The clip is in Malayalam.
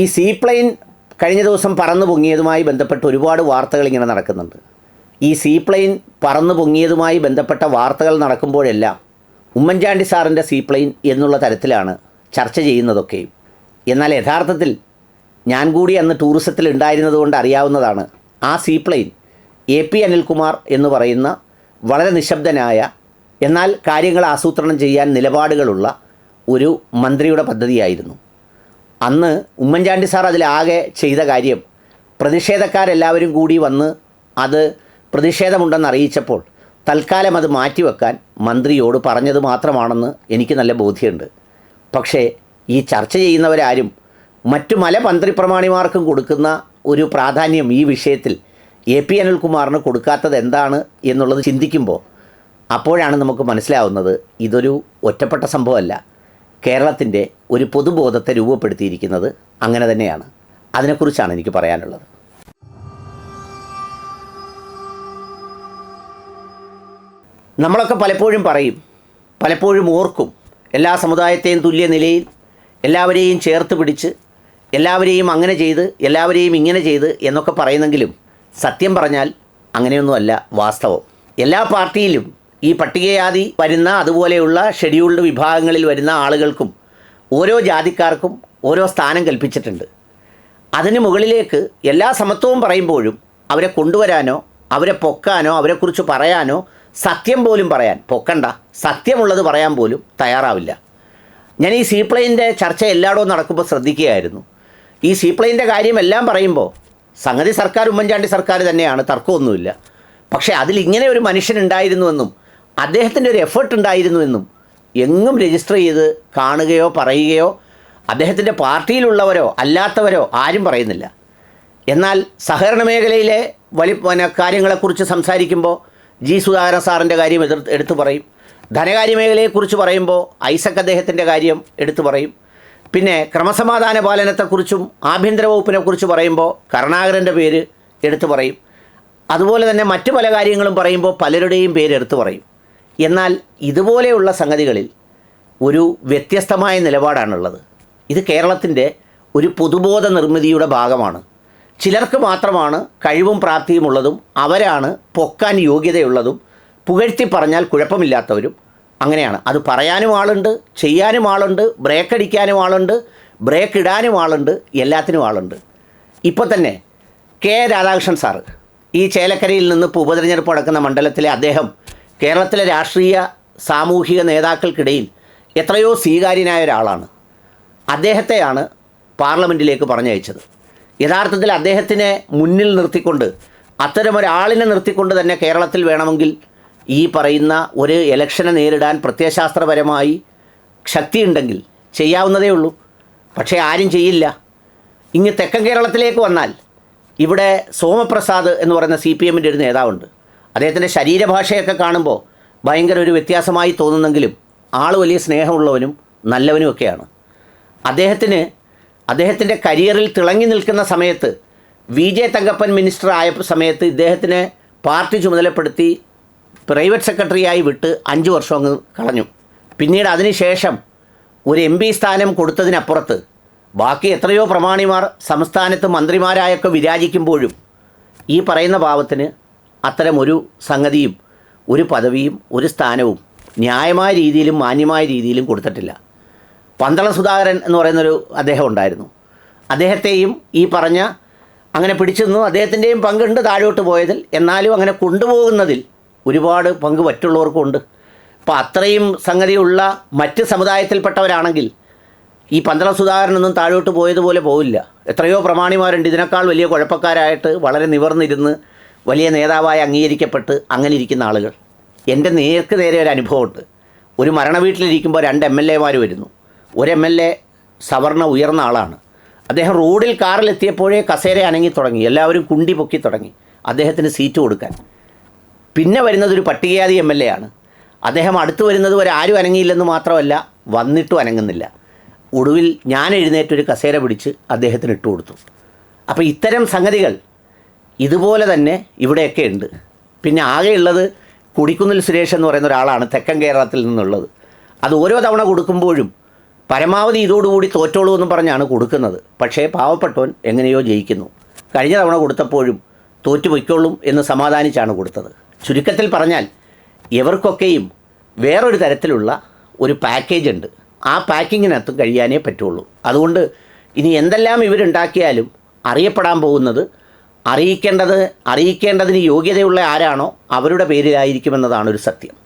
ഈ സീപ്ലെയിൻ കഴിഞ്ഞ ദിവസം പറന്നു പൊങ്ങിയതുമായി ബന്ധപ്പെട്ട് ഒരുപാട് വാർത്തകൾ ഇങ്ങനെ നടക്കുന്നുണ്ട്. ഈ സീപ്ലെയിൻ പറന്നു പൊങ്ങിയതുമായി ബന്ധപ്പെട്ട വാർത്തകൾ നടക്കുമ്പോഴെല്ലാം ഉമ്മൻചാണ്ടി സാറിന്റെ സീപ്ലെയിൻ എന്നുള്ള തരത്തിലാണ് ചർച്ച ചെയ്യുന്നതൊക്കെയും. എന്നാൽ യഥാർത്ഥത്തിൽ ഞാൻ കൂടി അന്ന് ടൂറിസത്തിൽ ഉണ്ടായിരുന്നതുകൊണ്ട് അറിയാവുന്നതാണ് ആ സീപ്ലെയിൻ എ പി അനിൽകുമാർ എന്ന് പറയുന്ന വളരെ നിശബ്ദനായ എന്നാൽ കാര്യങ്ങൾ ആസൂത്രണം ചെയ്യാൻ നിലപാടുകളുള്ള ഒരു മന്ത്രിയുടെ പദ്ധതിയായിരുന്നു. അന്ന് ഉമ്മൻചാണ്ടി സാർ അതിലാകെ ചെയ്ത കാര്യം പ്രതിഷേധക്കാരെല്ലാവരും കൂടി വന്ന് അത് പ്രതിഷേധമുണ്ടെന്ന് അറിയിച്ചപ്പോൾ തൽക്കാലം അത് മാറ്റിവെക്കാൻ മന്ത്രിയോട് പറഞ്ഞത് മാത്രമാണെന്ന് എനിക്ക് നല്ല ബോധ്യമുണ്ട്. പക്ഷേ ഈ ചർച്ച ചെയ്യുന്നവരാരും മറ്റു മല മന്ത്രിപ്രമാണിമാർക്കും കൊടുക്കുന്ന ഒരു പ്രാധാന്യം ഈ വിഷയത്തിൽ എ പി അനിൽകുമാറിന് കൊടുക്കാത്തത് എന്താണ് എന്നുള്ളത് ചിന്തിക്കുമ്പോൾ അപ്പോഴാണ് നമുക്ക് മനസ്സിലാവുന്നത് ഇതൊരു ഒറ്റപ്പെട്ട സംഭവമല്ല. കേരളത്തിന്റെ ഒരു പൊതുബോധത്തെ രൂപപ്പെടുത്തിയിരിക്കുന്നത് അങ്ങനെ തന്നെയാണ്. അതിനെക്കുറിച്ചാണ് എനിക്ക് പറയാനുള്ളത്. നമ്മളൊക്കെ പലപ്പോഴും പറയും പലപ്പോഴും ഓർക്കും എല്ലാ സമുദായത്തെയും തുല്യ നിലയിൽ എല്ലാവരെയും ചേർത്ത് പിടിച്ച് എല്ലാവരെയും അങ്ങനെ ചെയ്ത് എല്ലാവരെയും ഇങ്ങനെ ചെയ്ത് എന്നൊക്കെ പറയുന്നെങ്കിലും സത്യം പറഞ്ഞാൽ അങ്ങനെയൊന്നുമല്ല വാസ്തവം. എല്ലാ പാർട്ടിയിലും ഈ പട്ടികജാതി വരുന്ന അതുപോലെയുള്ള ഷെഡ്യൂൾഡ് വിഭാഗങ്ങളിൽ വരുന്ന ആളുകൾക്കും ഓരോ ജാതിക്കാർക്കും ഓരോ സ്ഥാനം കൽപ്പിച്ചിട്ടുണ്ട്. അതിന് മുകളിലേക്ക് എല്ലാ സമത്വവും പറയുമ്പോഴും അവരെ കൊണ്ടുവരാനോ അവരെ പൊക്കാനോ അവരെക്കുറിച്ച് പറയാനോ സത്യം പോലും പറയാൻ പൊക്കണ്ട സത്യമുള്ളത് പറയാൻ പോലും തയ്യാറാവില്ല. ഞാൻ ഈ സീപ്ലെയിന്റെ ചർച്ച എല്ലായിടവും നടക്കുമ്പോൾ ശ്രദ്ധിക്കുകയായിരുന്നു. ഈ സീപ്ലെയിന്റെ കാര്യം എല്ലാം പറയുമ്പോൾ സംഗതി സർക്കാർ ഉമ്മൻചാണ്ടി സർക്കാർ തന്നെയാണ് തർക്കമൊന്നുമില്ല. പക്ഷേ അതിൽ ഇങ്ങനെ ഒരു മനുഷ്യനുണ്ടായിരുന്നുവെന്നും അദ്ദേഹത്തിന്റെ ഒരു എഫേർട്ട് ഉണ്ടായിരുന്നു എന്നും. എങ്ങും രജിസ്റ്റർ ചെയ്ത് കാണുകയോ പറയുകയോ അദ്ദേഹത്തിന്റെ പാർട്ടിയിലുള്ളവരോ അല്ലാത്തവരോ ആരും പറയുന്നില്ല. എന്നാൽ സഹകരണ മേഖലയിലെ വലി കാര്യങ്ങളെക്കുറിച്ച് സംസാരിക്കുമ്പോൾ ജി സുധാകരൻ സാറിന്റെ കാര്യം എതിർ എടുത്തു പറയും. ധനകാര്യ മേഖലയെക്കുറിച്ച് പറയുമ്പോൾ ഐസക് അദ്ദേഹത്തിന്റെ കാര്യം എടുത്തു പറയും. പിന്നെ ക്രമസമാധാന പാലനത്തെക്കുറിച്ചും ആഭ്യന്തര വകുപ്പിനെക്കുറിച്ച് പറയുമ്പോൾ കരുണാകരന്റെ പേര് എടുത്തു പറയും. അതുപോലെ തന്നെ മറ്റു പല കാര്യങ്ങളും പറയുമ്പോൾ പലരുടെയും പേര് എടുത്തു പറയും. എന്നാൽ ഇതുപോലെയുള്ള സംഗതികളിൽ ഒരു വ്യത്യസ്തമായ നിലപാടാണുള്ളത്. ഇത് കേരളത്തിന്റെ ഒരു പൊതുബോധ നിർമ്മിതിയുടെ ഭാഗമാണ്. ചിലർക്ക് മാത്രമാണ് കഴിവും പ്രാപ്തിയുമുള്ളതും അവരാണ് പൊക്കാൻ യോഗ്യതയുള്ളതും പുകഴ്ത്തി പറഞ്ഞാൽ കുഴപ്പമില്ലാത്തവരും അങ്ങനെയാണ്. അത് പറയാനും ആളുണ്ട് ചെയ്യാനും ആളുണ്ട് ബ്രേക്ക് അടിക്കാനും ആളുണ്ട് ബ്രേക്ക് ഇടാനും ആളുണ്ട് എല്ലാത്തിനും ആളുണ്ട്. ഇപ്പോൾ തന്നെ കെ രാധാകൃഷ്ണൻ സാറ് ഈ ചേലക്കരയിൽ നിന്ന് ഇപ്പോൾ ഉപതെരഞ്ഞെടുപ്പ് നടക്കുന്ന മണ്ഡലത്തിലെ അദ്ദേഹം കേരളത്തിലെ രാഷ്ട്രീയ സാമൂഹിക നേതാക്കൾക്കിടയിൽ എത്രയോ സ്വീകാര്യനായ ഒരാളാണ്. അദ്ദേഹത്തെയാണ് പാർലമെന്റിലേക്ക് പറഞ്ഞയച്ചത്. യഥാർത്ഥത്തിൽ അദ്ദേഹത്തിനെ മുന്നിൽ നിർത്തിക്കൊണ്ട് അത്തരമൊരാളിനെ നിർത്തിക്കൊണ്ട് തന്നെ കേരളത്തിൽ വേണമെങ്കിൽ ഈ പറയുന്ന ഒരു ഇലക്ഷനെ നേരിടാൻ പ്രത്യയശാസ്ത്രപരമായി ശക്തിയുണ്ടെങ്കിൽ ചെയ്യാവുന്നതേ ഉള്ളൂ. പക്ഷേ ആരും ചെയ്യില്ല. ഇങ്ങ് തെക്കൻ കേരളത്തിലേക്ക് വന്നാൽ ഇവിടെ സോമപ്രസാദ് എന്ന് പറയുന്ന സി പി എമ്മിന്റെ ഒരു നേതാവുണ്ട്. അദ്ദേഹത്തിന്റെ ശരീരഭാഷയൊക്കെ കാണുമ്പോൾ ഭയങ്കര ഒരു വ്യത്യാസമായി തോന്നുന്നെങ്കിലും ആൾ വലിയ സ്നേഹമുള്ളവനും നല്ലവനും ഒക്കെയാണ് അദ്ദേഹത്തിന് അദ്ദേഹത്തിന്റെ കരിയറിൽ തിളങ്ങി നിൽക്കുന്ന സമയത്ത് വി ജെ തങ്കപ്പൻ മിനിസ്റ്റർ ആയ സമയത്ത് ഇദ്ദേഹത്തിനെ പാർട്ടി ചുമതലപ്പെടുത്തി പ്രൈവറ്റ് സെക്രട്ടറിയായി വിട്ട് അഞ്ച് വർഷം അങ്ങ് കളഞ്ഞു. പിന്നീട് അതിനുശേഷം ഒരു എം പി സ്ഥാനം കൊടുത്തതിനപ്പുറത്ത് ബാക്കി എത്രയോ പ്രമാണിമാർ സംസ്ഥാനത്ത് മന്ത്രിമാരായൊക്കെ വിരാജിക്കുമ്പോഴും ഈ പറയുന്ന പാവത്തിന് അത്തരമൊരു സംഗതിയും ഒരു പദവിയും ഒരു സ്ഥാനവും ന്യായമായ രീതിയിലും മാന്യമായ രീതിയിലും കൊടുത്തിട്ടില്ല. പന്തള സുധാകരൻ എന്ന് പറയുന്നൊരു അദ്ദേഹം ഉണ്ടായിരുന്നു. അദ്ദേഹത്തെയും ഈ പറഞ്ഞ അങ്ങനെ പിടിച്ചു നിന്നു. അദ്ദേഹത്തിന്റെയും പങ്കുണ്ട് താഴോട്ട് പോയതിൽ. എന്നാലും അങ്ങനെ കൊണ്ടുപോകുന്നതിൽ ഒരുപാട് പങ്ക് മറ്റുള്ളവർക്കുണ്ട്. അപ്പോൾ അത്രയും സംഗതിയുള്ള മറ്റ് സമുദായത്തിൽപ്പെട്ടവരാണെങ്കിൽ ഈ പന്തള സുധാകരനൊന്നും താഴോട്ട് പോയതുപോലെ പോവില്ല. എത്രയോ പ്രമാണിമാരുണ്ട്. ഇതിനേക്കാൾ വലിയ കുഴപ്പക്കാരായിട്ട് വളരെ നിവർന്നിരുന്ന് വലിയ നേതാവായി അംഗീകരിക്കപ്പെട്ട് അങ്ങനെ ഇരിക്കുന്ന ആളുകൾ. എന്റെ നേർക്ക് നേരെ ഒരു അനുഭവമുണ്ട്. ഒരു മരണ വീട്ടിലിരിക്കുമ്പോൾ രണ്ട് എം എൽ എമാർ വരുന്നു. ഒരു എം എൽ എ സവർണ ഉയർന്ന ആളാണ്. അദ്ദേഹം റോഡിൽ കാറിലെത്തിയപ്പോഴേ കസേര അനങ്ങി തുടങ്ങി. എല്ലാവരും കുണ്ടി പൊക്കി തുടങ്ങി അദ്ദേഹത്തിന് സീറ്റ് കൊടുക്കാൻ. പിന്നെ വരുന്നത് ഒരു പട്ടികജാതി എം എൽ എ ആണ്. അദ്ദേഹം അടുത്ത് വരുന്നത് വരെ ആരും അനങ്ങിയില്ലെന്ന് മാത്രമല്ല വന്നിട്ടും അനങ്ങുന്നില്ല. ഒടുവിൽ ഞാൻ എഴുന്നേറ്റൊരു കസേര പിടിച്ച് അദ്ദേഹത്തിന് ഇട്ടുകൊടുത്തു. അപ്പോൾ ഇത്തരം സംഗതികൾ ഇതുപോലെ തന്നെ ഇവിടെയൊക്കെ ഉണ്ട്. പിന്നെ ആകെയുള്ളത് കുടിക്കുന്നിൽ സുരേഷ് എന്ന് പറയുന്ന ഒരാളാണ് തെക്കൻ കേരളത്തിൽ നിന്നുള്ളത്. അത് ഓരോ തവണ കൊടുക്കുമ്പോഴും പരമാവധി ഇതോടുകൂടി തോറ്റോളൂ എന്ന് പറഞ്ഞാണ് കൊടുക്കുന്നത്. പക്ഷേ പാവപ്പെട്ടവൻ എങ്ങനെയോ ജയിക്കുന്നു. കഴിഞ്ഞ തവണ കൊടുത്തപ്പോഴും തോറ്റുപൊയ്ക്കോളും എന്ന് സമാധാനിച്ചാണ് കൊടുത്തത്. ചുരുക്കത്തിൽ പറഞ്ഞാൽ ഇവർക്കൊക്കെയും വേറൊരു തരത്തിലുള്ള ഒരു പാക്കേജ് ഉണ്ട്. ആ പാക്കിങ്ങിനകത്ത് കഴിയാനേ പറ്റുള്ളൂ. അതുകൊണ്ട് ഇനി എന്തെല്ലാം ഇവരുണ്ടാക്കിയാലും അറിയപ്പെടാൻ പോകുന്നത് അറിയിക്കേണ്ടത് അറിയിക്കേണ്ടതിന് യോഗ്യതയുള്ള ആരാണോ അവരുടെ പേരിലായിരിക്കുമെന്നതാണ് ഒരു സത്യം.